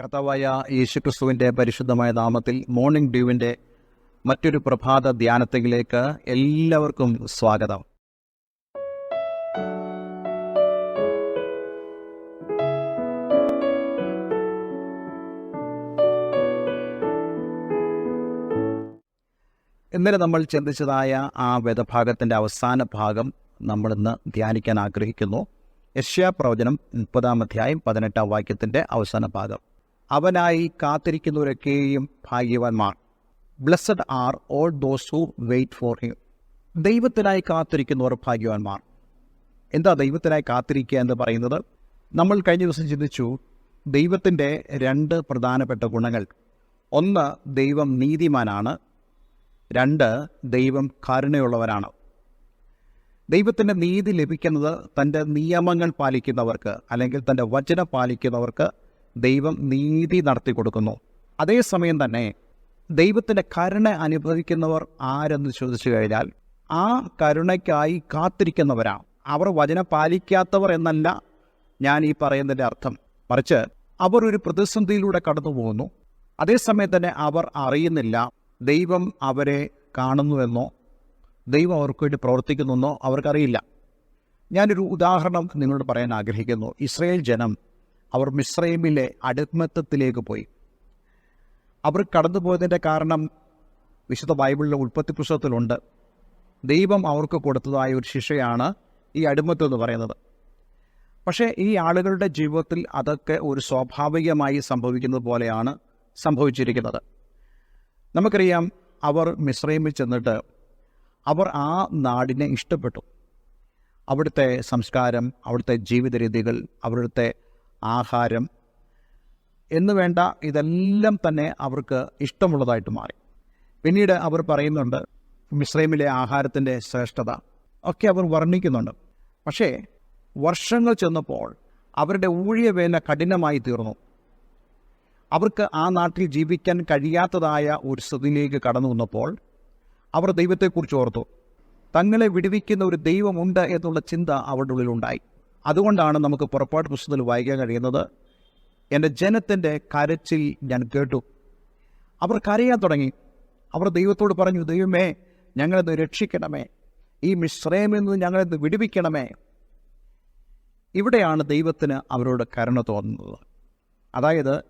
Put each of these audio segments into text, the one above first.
കർത്താവായ യേശുക്രിസ്തുവിന്റെ പരിശുദ്ധമായ നാമത്തിൽ മോർണിംഗ് ഡ്യൂവിന്റെ മറ്റൊരു പ്രഭാത ധ്യാനത്തിലേക്ക് എല്ലാവർക്കും സ്വാഗതം. ഇന്നലെ നമ്മൾ ചിന്തിച്ചതായ ആ വേദഭാഗത്തിന്റെ അവസാന ഭാഗം നമ്മളിന്ന് ധ്യാനിക്കാൻ ആഗ്രഹിക്കുന്നു. യശ്യാ പ്രവചനം മുപ്പതാം അധ്യായം പതിനെട്ടാം വാക്യത്തിന്റെ അവസാന ഭാഗം. അവനായി കാത്തിരിക്കുന്നവരൊക്കെയും ഭാഗ്യവാന്മാർ. Blessed are all those who wait for him ദൈവത്തിനായി കാത്തിരിക്കുന്നവർ ഭാഗ്യവാന്മാർ. എന്താ ദൈവത്തിനായി കാത്തിരിക്കുക എന്ന് പറയുന്നത്? നമ്മൾ കഴിഞ്ഞ ദിവസം ചിന്തിച്ചു ദൈവത്തിന്റെ രണ്ട് പ്രധാനപ്പെട്ട ഗുണങ്ങൾ. ഒന്ന് ദൈവം നീതിമാനാണ്. രണ്ട് ദൈവം കരുണയുള്ളവരാണ്. ദൈവത്തിന്റെ നീതി ലഭിക്കുന്നത് തന്റെ നിയമങ്ങൾ പാലിക്കുന്നവർക്ക് അല്ലെങ്കിൽ തന്റെ വചനം പാലിക്കുന്നവർക്ക് ദൈവം നീതി നടത്തി കൊടുക്കുന്നു. അതേസമയം തന്നെ ദൈവത്തിന്റെ കരുണ അനുഭവിക്കുന്നവർ ആരെന്ന് ചോദിച്ചു കഴിഞ്ഞാൽ ആ കരുണയ്ക്കായി കാത്തിരിക്കുന്നവരാണ് അവർ വചന പാലിക്കാത്തവർ എന്നല്ല ഞാൻ ഈ പറയുന്നതിന്റെ അർത്ഥം. മറിച്ച് അവർ ഒരു പ്രതിസന്ധിയിലൂടെ കടന്നു പോകുന്നു അതേസമയം തന്നെ അവർ അറിയുന്നില്ല ദൈവം അവരെ കാണുന്നുവെന്നോ ദൈവം അവർക്ക് വേണ്ടി പ്രവർത്തിക്കുന്നെന്നോ അവർക്കറിയില്ല. ഞാനൊരു ഉദാഹരണം നിങ്ങളോട് പറയാൻ ആഗ്രഹിക്കുന്നു. ഇസ്രയേൽ ജനം അവർ മിശ്രൈമിലെ അടിമത്തത്തിലേക്ക് പോയി. അവർ കടന്നുപോയതിന്റെ കാരണം വിശുദ്ധ ബൈബിളിലെ ഉൽപ്പത്തി പുസ്തകത്തിലുണ്ട്. ദൈവം അവർക്ക് കൊടുത്തതായ ഒരു ശിക്ഷയാണ് ഈ അടിമത്തം എന്ന് പറയുന്നത്. പക്ഷേ ഈ ആളുകളുടെ ജീവിതത്തിൽ അതൊക്കെ ഒരു സ്വാഭാവികമായി സംഭവിക്കുന്നത് പോലെയാണ് സംഭവിച്ചിരിക്കുന്നത്. നമുക്കറിയാം അവർ മിശ്രൈമിൽ ചെന്നിട്ട് അവർ ആ നാടിനെ ഇഷ്ടപ്പെട്ടു. അവിടുത്തെ സംസ്കാരം അവിടുത്തെ ജീവിത രീതികൾ അവിടുത്തെ ആഹാരം എന്ന് വേണ്ട ഇതെല്ലാം തന്നെ അവർക്ക് ഇഷ്ടമുള്ളതായിട്ട് മാറി. പിന്നീട് അവർ പറയുന്നുണ്ട് മിശ്രൈമിലെ ആഹാരത്തിന്റെ ശ്രേഷ്ഠത ഒക്കെ അവർ വർണിക്കുന്നുണ്ട്. പക്ഷേ വർഷങ്ങൾ ചെന്നപ്പോൾ അവരുടെ ഊഴിയവേല കഠിനമായി തീർന്നു. അവർക്ക് ആ നാട്ടിൽ ജീവിക്കാൻ കഴിയാത്തതായ ഒരു സ്ഥിതിയിലേക്ക് കടന്നു വന്നപ്പോൾ അവർ ദൈവത്തെക്കുറിച്ച് ഓർത്തു. തങ്ങളെ വിടുവിക്കുന്ന ഒരു ദൈവമുണ്ട് എന്നുള്ള ചിന്ത അവരുടെ ഉള്ളിലുണ്ടായി. അതുകൊണ്ടാണ് നമുക്ക് പുറപ്പാട് പുസ്തകത്തിൽ വായിക്കാൻ കഴിയുന്നത്. എന്റെ ജനത്തിന്റെ കരച്ചിൽ ഞാൻ കേട്ടു. അവർ കരയാൻ തുടങ്ങി. അവർ ദൈവത്തോട് പറഞ്ഞു ദൈവമേ ഞങ്ങളെന്ന് രക്ഷിക്കണമേ. ഈ മിശ്രമിൽ നിന്ന് ഞങ്ങളെന്ന് വിടുവിക്കണമേ. ഇവിടെയാണ് ദൈവത്തിന് അവരോട് കരുണ തോന്നുന്നത്. അതായത്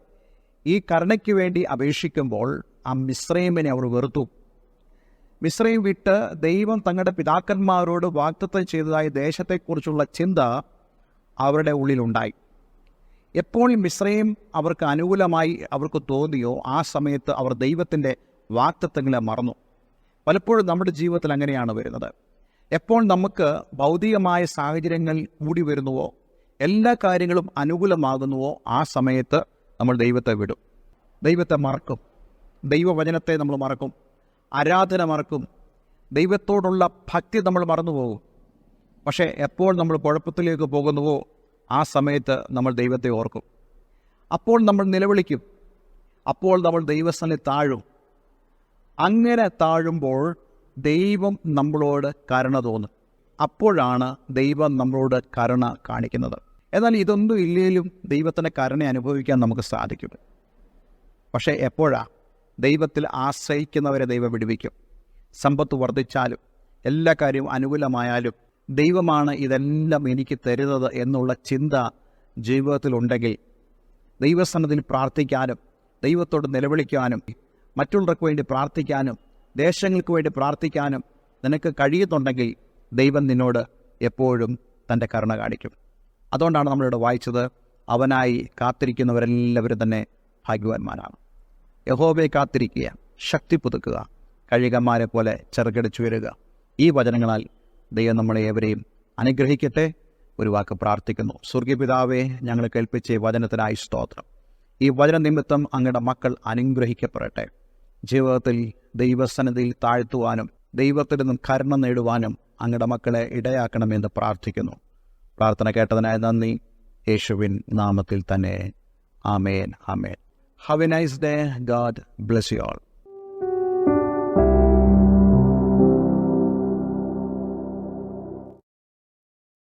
ഈ കരുണയ്ക്ക് വേണ്ടി അപേക്ഷിക്കുമ്പോൾ ആ മിശ്രൈമിനെ അവർ വെറുത്തു. മിശ്രയും വിട്ട് ദൈവം തങ്ങളുടെ പിതാക്കന്മാരോട് വാഗ്ദത്തം ചെയ്തതായ ദേശത്തെക്കുറിച്ചുള്ള ചിന്ത അവരുടെ ഉള്ളിലുണ്ടായി. എപ്പോൾ മിശ്രയും അവർക്ക് അനുകൂലമായി അവർക്ക് തോന്നിയോ ആ സമയത്ത് അവർ ദൈവത്തിന്റെ വാക്തത്വങ്ങളെ മറന്നു. പലപ്പോഴും നമ്മുടെ ജീവിതത്തിൽ അങ്ങനെയാണ് വരുന്നത്. എപ്പോൾ നമുക്ക് ഭൗതികമായ സാഹചര്യങ്ങൾ കൂടി വരുന്നുവോ എല്ലാ കാര്യങ്ങളും അനുകൂലമാകുന്നുവോ ആ സമയത്ത് നമ്മൾ ദൈവത്തെ വിടും. ദൈവത്തെ മറക്കും. ദൈവവചനത്തെ നമ്മൾ മറക്കും. ആരാധന മറക്കും. ദൈവത്തോടുള്ള ഭക്തി നമ്മൾ മറന്നുപോകും. പക്ഷേ എപ്പോൾ നമ്മൾ കുഴപ്പത്തിലേക്ക് പോകുന്നുവോ ആ സമയത്ത് നമ്മൾ ദൈവത്തെ ഓർക്കും. അപ്പോൾ നമ്മൾ നിലവിളിക്കും. അപ്പോൾ നമ്മൾ ദൈവസ്ഥനെ താഴും. അങ്ങനെ താഴുമ്പോൾ ദൈവം നമ്മളോട് കരുണ തോന്നും. അപ്പോഴാണ് ദൈവം നമ്മളോട് കരുണ കാണിക്കുന്നത്. എന്നാൽ ഇതൊന്നും ഇല്ലെങ്കിലും ദൈവത്തിന്റെ കരുണ അനുഭവിക്കാൻ നമുക്ക് സാധിക്കും. പക്ഷേ എപ്പോഴാ? ദൈവത്തിൽ ആശ്രയിക്കുന്നവരെ ദൈവം വിടുവിക്കും. സമ്പത്ത് വർദ്ധിച്ചാലും എല്ലാ കാര്യവും അനുകൂലമായാലും ദൈവമാണ് ഇതെല്ലാം എനിക്ക് തരുന്നത് എന്നുള്ള ചിന്ത ജീവിതത്തിലുണ്ടെങ്കിൽ ദൈവസന്നതിൽ പ്രാർത്ഥിക്കാനും ദൈവത്തോട് നിലവിളിക്കാനും മറ്റുള്ളവർക്ക് വേണ്ടി പ്രാർത്ഥിക്കാനും ദേശങ്ങൾക്ക് വേണ്ടി പ്രാർത്ഥിക്കാനും നിനക്ക് കഴിയുന്നുണ്ടെങ്കിൽ ദൈവം നിന്നോട് എപ്പോഴും തന്റെ കരുണ കാണിക്കും. അതുകൊണ്ടാണ് നമ്മളിവിടെ വായിച്ചത് അവനായി കാത്തിരിക്കുന്നവരെല്ലാവരും തന്നെ ഭാഗ്യവാന്മാരാണ്. യഹോബയെ കാത്തിരിക്കുക ശക്തി പുതുക്കുക കഴുകന്മാരെ പോലെ ചെറുകടിച്ചു വരിക ഈ വചനങ്ങളാൽ ദൈവം നമ്മളെ ഏവരെയും അനുഗ്രഹിക്കട്ടെ. ഒരു വാക്ക് പ്രാർത്ഥിക്കുന്നു. സ്വർഗീയപിതാവെ ഞങ്ങൾ കേൾപ്പിച്ച വചനത്തിനായി സ്തോത്രം. ഈ വചന നിമിത്തം അങ്ങയുടെ മക്കൾ അനുഗ്രഹിക്കപ്പെടട്ടെ. ജീവിതത്തിൽ ദൈവസന്നിധിയിൽ താഴ്ത്തുവാനും ദൈവത്തിൽ നിന്നും കരുണ നേടുവാനും അങ്ങയുടെ മക്കളെ ഇടയാക്കണമെന്ന് പ്രാർത്ഥിക്കുന്നു. പ്രാർത്ഥന കേട്ടതിനായി നന്ദി. യേശുവിൻ നാമത്തിൽ തന്നെ. ആമേൻ ആമേൻ. Have a nice day god bless you all